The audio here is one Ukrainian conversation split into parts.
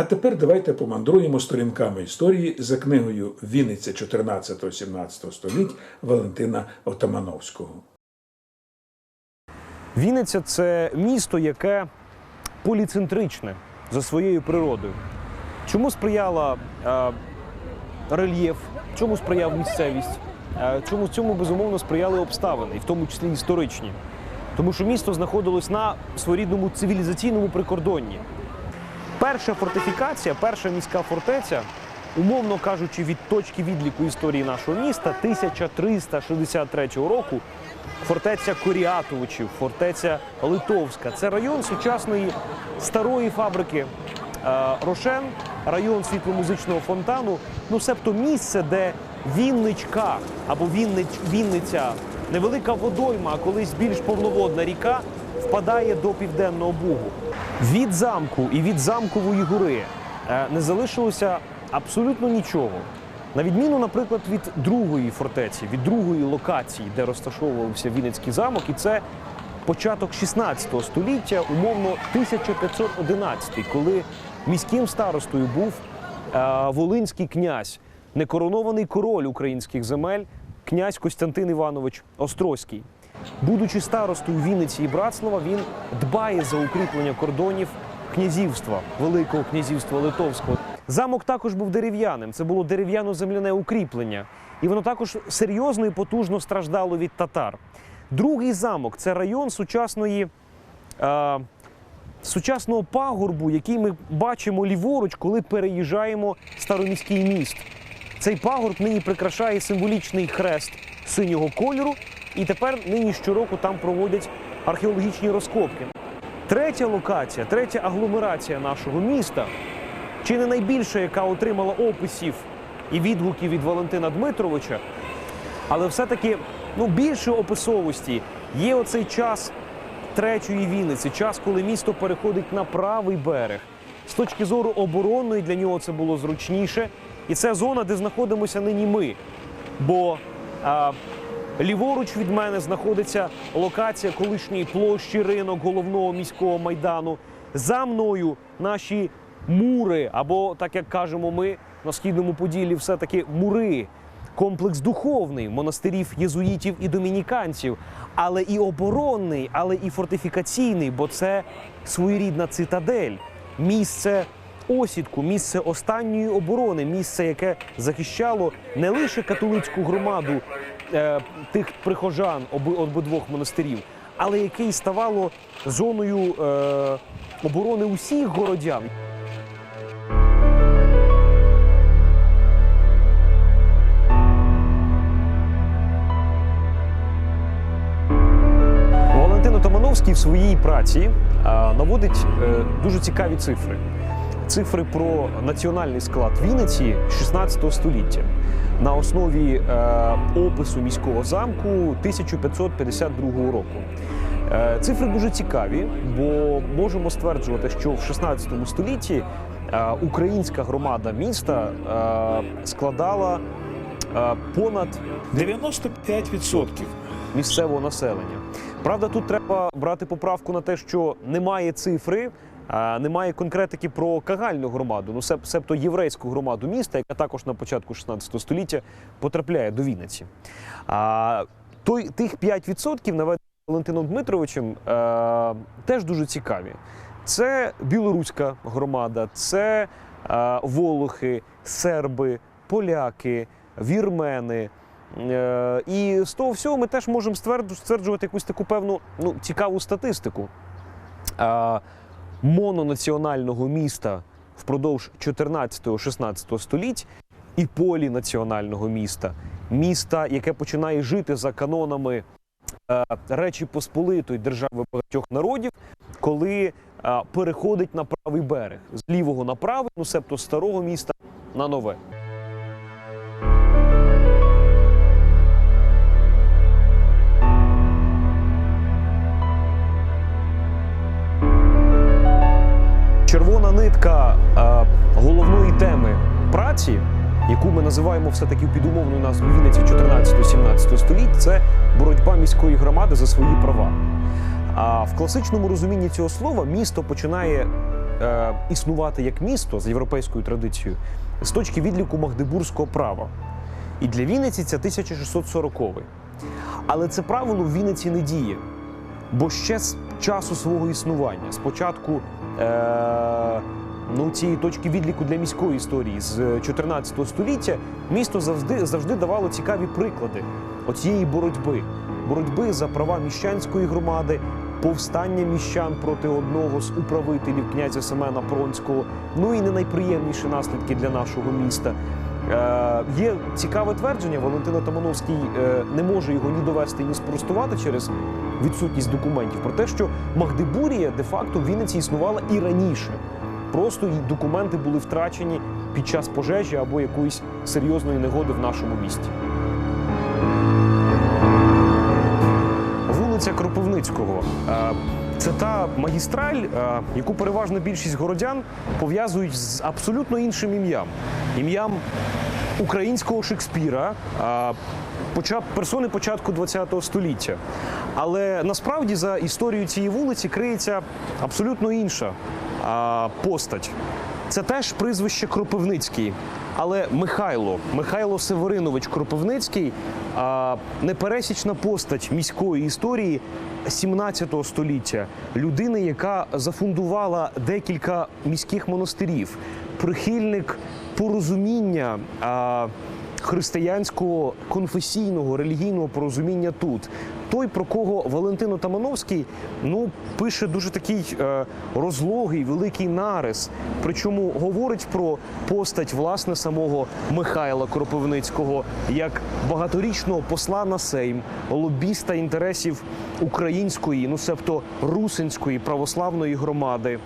А тепер давайте помандруємо сторінками історії за книгою Вінниця 14-17 століть Валентина Отамановського. Вінниця це місто, яке поліцентричне за своєю природою. Чому сприяла е, рельєф, чому сприяв місцевість, е, чому цьому безумовно сприяли обставини, і в тому числі історичні. Тому що місто знаходилось на своєрідному цивілізаційному прикордонні. Перша фортифікація, перша міська фортеця, умовно кажучи, від точки відліку історії нашого міста 1363 року. Фортеця Коріатовичів, фортеця Литовська. Це район сучасної старої фабрики е, Рошен, район світломузичного фонтану. Ну, себто місце, де Вінничка або Віннич, Вінниця, невелика водойма, а колись більш повноводна ріка, впадає до південного бугу. Від замку і від замкової гори е, не залишилося абсолютно нічого. На відміну, наприклад, від другої фортеці, від другої локації, де розташовувався Вінницький замок, і це початок 16 століття, умовно 1511, коли міським старостою був е, волинський князь, некоронований король українських земель, князь Костянтин Іванович Острозький. Будучи старостою Вінниці і Братслава, він дбає за укріплення кордонів князівства, Великого князівства Литовського. Замок також був дерев'яним. Це було дерев'яно-земляне укріплення, і воно також серйозно і потужно страждало від татар. Другий замок це район сучасної. Е, Сучасного пагорбу, який ми бачимо ліворуч, коли переїжджаємо староміський міст. Цей пагорб нині прикрашає символічний хрест синього кольору, і тепер нині щороку там проводять археологічні розкопки. Третя локація, третя агломерація нашого міста, чи не найбільша, яка отримала описів і відгуків від Валентина Дмитровича, але все-таки ну, більше описовості є оцей час третьої Вінниці, час, коли місто переходить на правий берег. З точки зору оборонної для нього це було зручніше. І це зона, де знаходимося нині ми. Бо а, ліворуч від мене знаходиться локація колишньої площі ринок головного міського майдану. За мною наші мури, або так як кажемо ми на східному поділлі, все-таки мури. Комплекс духовний монастирів єзуїтів і домініканців, але і оборонний, але і фортифікаційний, бо це своєрідна цитадель, місце осідку, місце останньої оборони, місце, яке захищало не лише католицьку громаду тих прихожан обидвох монастирів, але яке й ставало зоною е, оборони усіх городян. Валентин Отамановський в своїй праці е, наводить е, дуже цікаві цифри. Цифри про національний склад Вінниці 16 століття на основі е, опису міського замку 1552 року. Е, Цифри дуже цікаві, бо можемо стверджувати, що в 16 столітті е, українська громада міста складала понад 95%. місцевого населення. Правда, тут треба брати поправку на те, що немає цифри, немає конкретики про кагальну громаду, ну себто єврейську громаду міста, яка також на початку 16 століття потрапляє до Вінниці. А той тих 5% наведені Валентином Дмитровичем е, теж дуже цікаві. Це білоруська громада, це е, волохи, серби, поляки, вірмени. Е, І з того всього ми теж можемо стверджувати якусь таку певну ну, цікаву статистику. Мононаціонального міста впродовж 14-16 століть і полінаціонального міста, міста, яке починає жити за канонами е, Речі Посполитої держави багатьох народів, коли е, переходить на правий берег з лівого на правий, ну себто старого міста на нове. Ми називаємо все-таки підумовною назвою Вінниці 14-17 століть, це боротьба міської громади за свої права. А в класичному розумінні цього слова місто починає е, існувати як місто з європейською традицією з точки відліку Магдебурзького права. І для Вінниці це 1640-й. Але це правило в Вінниці не діє. Бо ще з часу свого існування, спочатку е- ну, цієї точки відліку для міської історії з 14 століття, місто завжди, завжди давало цікаві приклади оцієї боротьби. Боротьби за права міщанської громади, повстання міщан проти одного з управителів князя Семена Пронського. Ну і не найприємніші наслідки для нашого міста. Е, є цікаве твердження. Валентина Тамановський е, не може його ні довести, ні спростувати через відсутність документів про те, що Магдебурія де-факто в Вінниці існувала і раніше. Просто її документи були втрачені під час пожежі або якоїсь серйозної негоди в нашому місті. Вулиця Кропивницького. Е, Це та магістраль, е, яку переважно більшість городян пов'язують з абсолютно іншим ім'ям. Ім'ям українського Шекспіра, е, персони початку ХХ століття. Але насправді за історією цієї вулиці криється абсолютно інша е, постать. Це теж прізвище Кропивницький. Але Михайло, Михайло Северинович Кропивницький а, непересічна постать міської історії 17 століття. Людина, яка зафундувала декілька міських монастирів, прихильник порозуміння. А, Християнського конфесійного релігійного порозуміння тут. Той, про кого Валентино Тамановський ну, пише дуже такий е, розлогий, великий нарис. Причому говорить про постать власне самого Михайла Кропивницького як багаторічного посла на Сейм, лобіста інтересів української, ну себто русинської православної громади.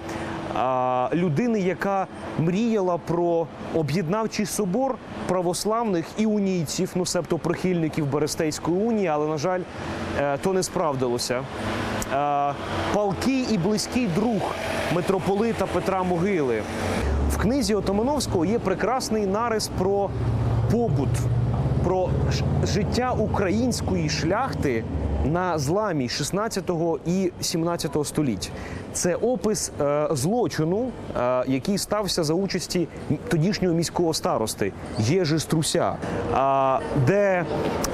Людини, яка мріяла про об'єднавчий собор православних і унійців, ну себто прихильників Берестейської унії, але на жаль, е, то не справдилося. Е, Палкий і близький друг митрополита Петра Могили. В книзі Отомановського є прекрасний нарис про побут, про життя української шляхти на зламі 16 і 17 століть. Це опис е, злочину, е, який стався за участі тодішнього міського старости Єжи Струся, а, де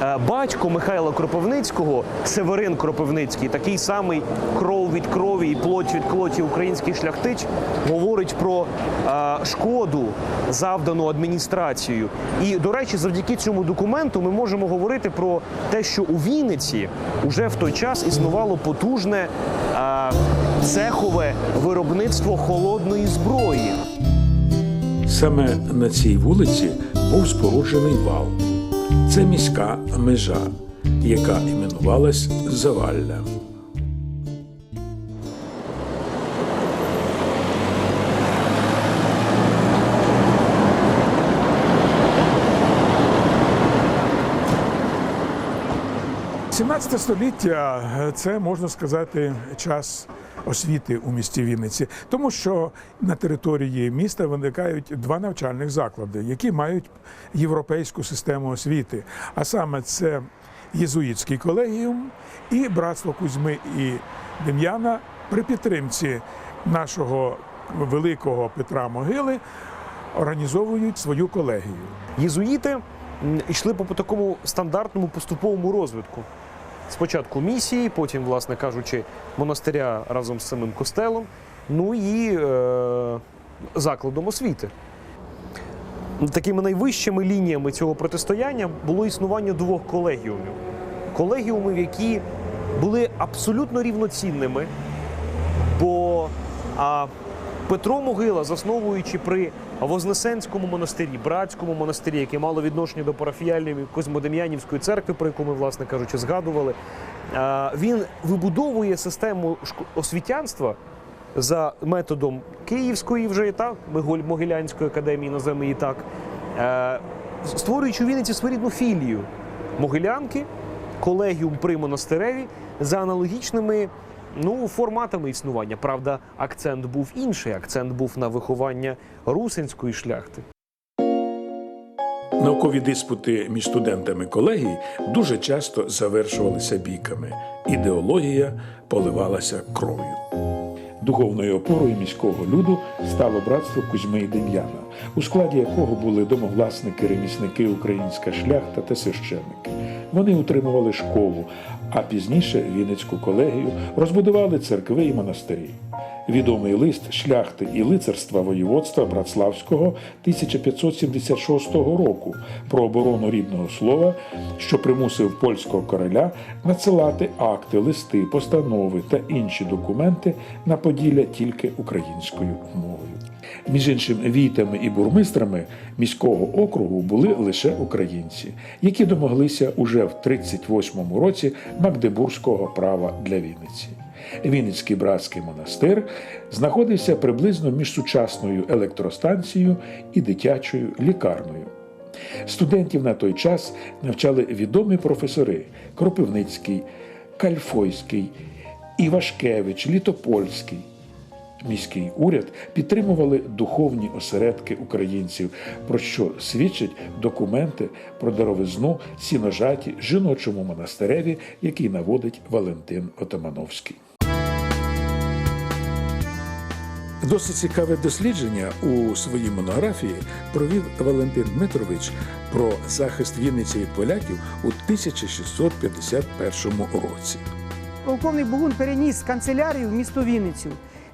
е, батько Михайла Кропивницького, Северин Кропивницький, такий самий кров від крові і плоть від плоті український шляхтич, говорить про е, шкоду, завдану адміністрацією. І, до речі, завдяки цьому документу ми можемо говорити про те, що у Вінниці вже в той час існувало потужне е, цехове виробництво холодної зброї. Саме на цій вулиці був споруджений вал. Це міська межа, яка іменувалась Завалля. – 17 століття це можна сказати час освіти у місті Вінниці, тому що на території міста виникають два навчальних заклади, які мають європейську систему освіти. А саме це єзуїтський колегіум і братство Кузьми і Дем'яна при підтримці нашого великого Петра Могили організовують свою колегію. Єзуїти йшли по такому стандартному поступовому розвитку. Спочатку місії, потім, власне кажучи, монастиря разом з самим костелом, ну і е, закладом освіти. Такими найвищими лініями цього протистояння було існування двох колегіумів. Колегіумів, які були абсолютно рівноцінними, бо а, Петро Могила, засновуючи при Вознесенському монастирі, братському монастирі, яке мало відношення до парафіяльної Козьмодем'янівської церкви, про яку ми, власне кажучи, згадували, він вибудовує систему освітянства за методом Київської вже так, Миголь- Могилянської академії, називаємо її так, створюючи у Вінниці своєрідну філію. Могилянки, колегіум при монастиреві за аналогічними ну, форматами існування. Правда, акцент був інший. Акцент був на виховання русинської шляхти. Наукові диспути між студентами колегії дуже часто завершувалися бійками. Ідеологія поливалася кров'ю. Духовною опорою міського люду стало братство Кузьми і Дем'яна, у складі якого були домовласники, ремісники, українська шляхта та священники. Вони утримували школу, а пізніше Вінницьку колегію розбудували церкви і монастирі. Відомий лист шляхти і лицарства воєводства Братславського 1576 року про оборону рідного слова, що примусив польського короля надсилати акти, листи, постанови та інші документи на Поділля тільки українською мовою. Між іншим, війтами і бурмистрами міського округу були лише українці, які домоглися уже в 38-му році Магдебурзького права для Вінниці. Вінницький братський монастир знаходився приблизно між сучасною електростанцією і дитячою лікарнею. Студентів на той час навчали відомі професори Кропивницький, Кальфойський, Івашкевич, Літопольський. Міський уряд підтримували духовні осередки українців, про що свідчать документи про даровизну сіножаті жіночому монастиреві, який наводить Валентин Отамановський. Досить цікаве дослідження у своїй монографії провів Валентин Дмитрович про захист Вінниці від поляків у 1651 році. Полковник Бугун переніс канцелярію в місто Вінницю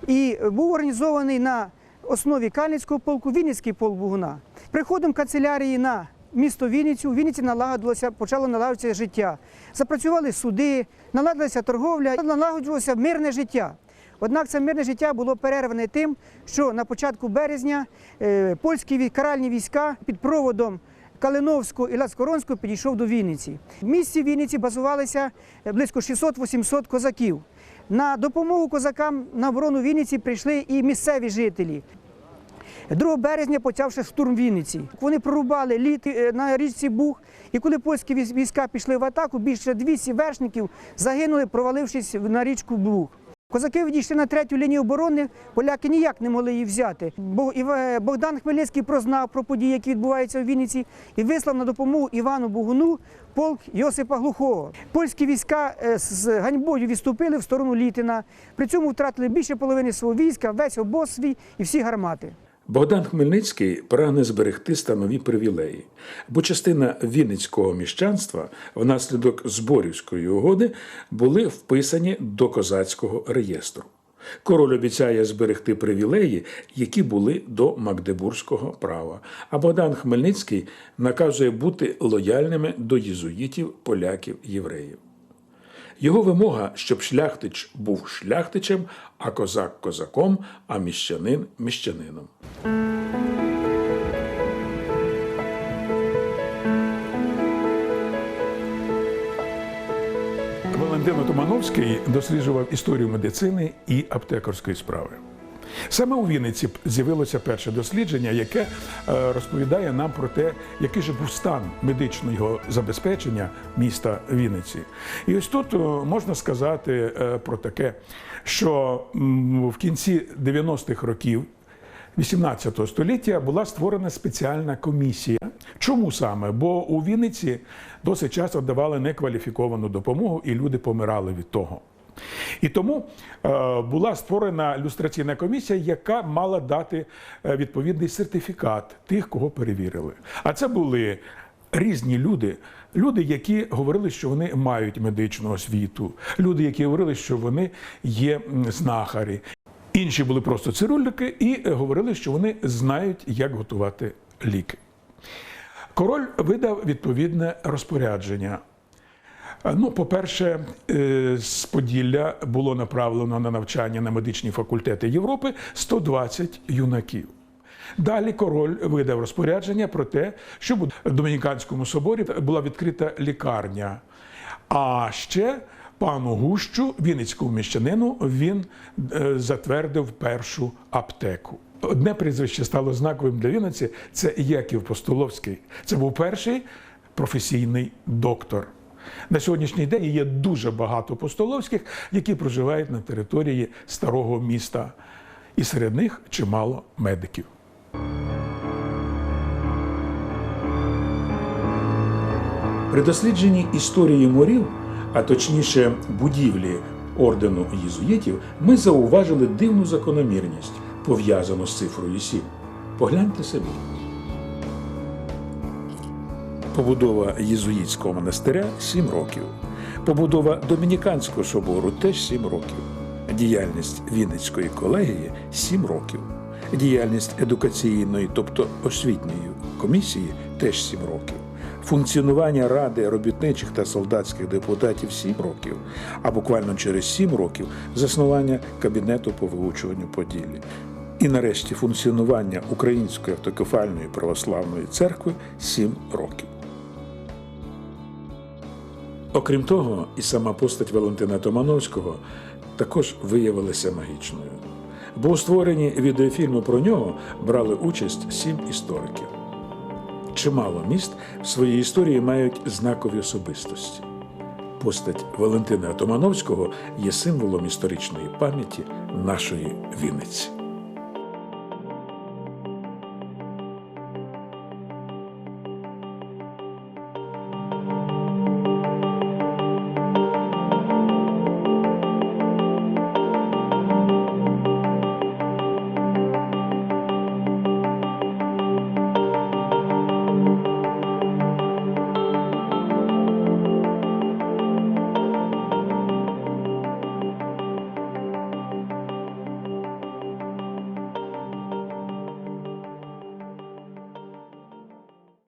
і був організований на основі Кальницького полку Вінницький полк Бугуна. Приходом канцелярії на місто Вінницю, у Вінниці налагодилося, почало налагодитися життя. Запрацювали суди, наладилася торговля, налагоджувалося мирне життя. Однак це мирне життя було перерване тим, що на початку березня е, польські каральні війська під проводом Калиновського і Лацкоронського підійшов до Вінниці. В місті Вінниці базувалися е, близько 600-800 козаків. На допомогу козакам на оборону Вінниці прийшли і місцеві жителі. 2 березня почався штурм Вінниці. Вони прорубали лід е, на річці Буг, і коли польські війська пішли в атаку, більше 200 вершників загинули, провалившись на річку Буг. Козаки відійшли на третю лінію оборони, поляки ніяк не могли її взяти. Богдан Хмельницький прознав про події, які відбуваються у Вінниці, і вислав на допомогу Івану Бугуну полк Йосипа Глухого. Польські війська е, з ганьбою відступили в сторону Літина. При цьому втратили більше половини свого війська, весь обоз свій і всі гармати. Богдан Хмельницький прагне зберегти станові привілеї, бо частина вінницького міщанства внаслідок Зборівської угоди були вписані до козацького реєстру. Король обіцяє зберегти привілеї, які були до Магдебурзького права. А Богдан Хмельницький наказує бути лояльними до єзуїтів, поляків, євреїв. Його вимога, щоб шляхтич був шляхтичем, а козак козаком, а міщанин міщанином. Валентин Томановський досліджував історію медицини і аптекарської справи. Саме у Вінниці з'явилося перше дослідження, яке е, розповідає нам про те, який же був стан медичного забезпечення міста Вінниці. І ось тут е, можна сказати е, про таке, що в кінці 90-х років 18 століття була створена спеціальна комісія. Чому саме? Бо у Вінниці досить часто давали некваліфіковану допомогу, і люди помирали від того. І тому е, була створена люстраційна комісія, яка мала дати е, відповідний сертифікат тих, кого перевірили. А це були різні люди. Люди, які говорили, що вони мають медичну освіту, люди, які говорили, що вони є знахарі. Інші були просто цирульники і е, говорили, що вони знають, як готувати ліки. Король видав відповідне розпорядження. Ну, по-перше, е, з Поділля було направлено на навчання на медичні факультети Європи 120 юнаків. Далі король видав розпорядження про те, щоб у Домініканському соборі була відкрита лікарня. А ще пану Гущу, Вінницькому міщанину, він е, затвердив першу аптеку. Одне прізвище стало знаковим для Вінниці це Яків Постоловський. Це був перший професійний доктор. На сьогоднішній день є дуже багато постоловських, які проживають на території старого міста, і серед них чимало медиків. При дослідженні історії морів, а точніше будівлі ордену єзуїтів, ми зауважили дивну закономірність, пов'язану з цифрою 7. Погляньте самі. Побудова єзуїтського монастиря 7 років. Побудова Домініканського собору теж 7 років. Діяльність Вінницької колегії 7 років. Діяльність едукаційної, тобто освітньої комісії теж 7 років. Функціонування Ради робітничих та солдатських депутатів 7 років, а буквально через 7 років заснування Кабінету по вивучуванню Поділлі. І нарешті функціонування Української автокефальної православної церкви 7 років. Окрім того, і сама постать Валентина Томановського також виявилася магічною. Бо у створенні відеофільму про нього брали участь сім істориків. Чимало міст в своїй історії мають знакові особистості. Постать Валентина Томановського є символом історичної пам'яті нашої Вінниці.